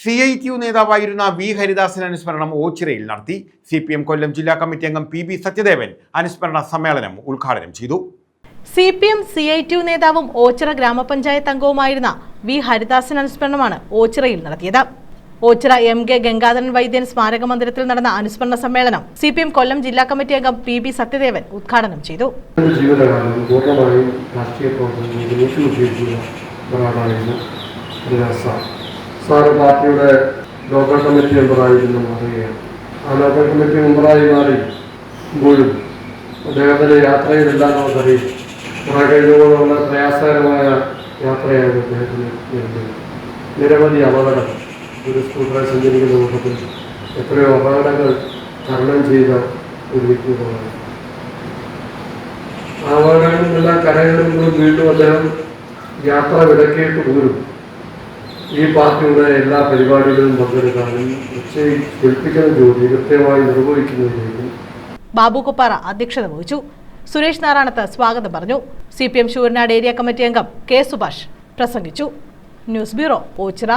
C I T U നേതാവായിരുന്ന V Haridasan അനുസ്മരണം ഓച്ചിറയിൽ നടത്തി. സി പി എം കൊല്ലം ജില്ലാ കമ്മിറ്റി അംഗം പി ബി സത്യദേവൻ അനുസ്മരണ സമ്മേളനം ഉദ്ഘാടനം ചെയ്തു. C P M C I T U നേതാവും ഓച്ചിറ ഗ്രാമപഞ്ചായത്ത് അംഗവുമായിരുന്ന വി ഹരിദാസൻ അനുസ്മരണമാണ് ഓച്ചിറയിൽ നടത്തിയത്. ഓച്ചിറ എം കെ ഗംഗാധരൻ വൈദ്യൻ സ്മാരക മന്ദിരത്തിൽ നടന്ന അനുസ്മരണ സമ്മേളനം സി പി എം കൊല്ലം ജില്ലാ കമ്മിറ്റി അംഗം പി ബി സത്യദേവൻ ഉദ്ഘാടനം ചെയ്തു. ഒരാളായിരുന്നു സാറ് പാർട്ടിയുടെ ലോക്കൽ കമ്മിറ്റി മെമ്പറായിരുന്നു മാറുകയാണ് ആ ലോക്കൽ കമ്മിറ്റി മെമ്പറായി മാറി പോലും അദ്ദേഹത്തിന്റെ യാത്രയിലെല്ലാം നമുക്കറിയും. കുറേ കഴിഞ്ഞുകൊണ്ടുള്ള പ്രയാസകരമായ യാത്രയായിരുന്നു അദ്ദേഹത്തിന് നേരിടുന്നത് നിരവധി അപകടം ഒരു സ്കൂട്ടറെ സഞ്ചരിക്കുന്ന കൂട്ടത്തിൽ എത്രയോ അപകടങ്ങൾ തരണം ചെയ്ത ഒരു വ്യക്തിത്വമാണ് ആ അപകടങ്ങളിൽ നിന്നെല്ലാം കരകയറുമ്പോഴും വീണ്ടും അദ്ദേഹം യാത്ര വിലക്കിയിട്ട് പോലും ഈ പാർട്ടിയുടെ എല്ലാ പരിപാടികളിലും പങ്കെടുക്കാനും നിശ്ചയിക്കുന്ന ജോലി കൃത്യമായി നിർവഹിക്കുന്നതിലേക്കും ബാബു കുപ്പാറ അധ്യക്ഷത വഹിച്ചു. സുരേഷ് നാരായണത്ത് സ്വാഗതം പറഞ്ഞു. C P M Sooranad area committee അംഗം കെ സുഭാഷ് പ്രസംഗിച്ചു. News bureau Ochira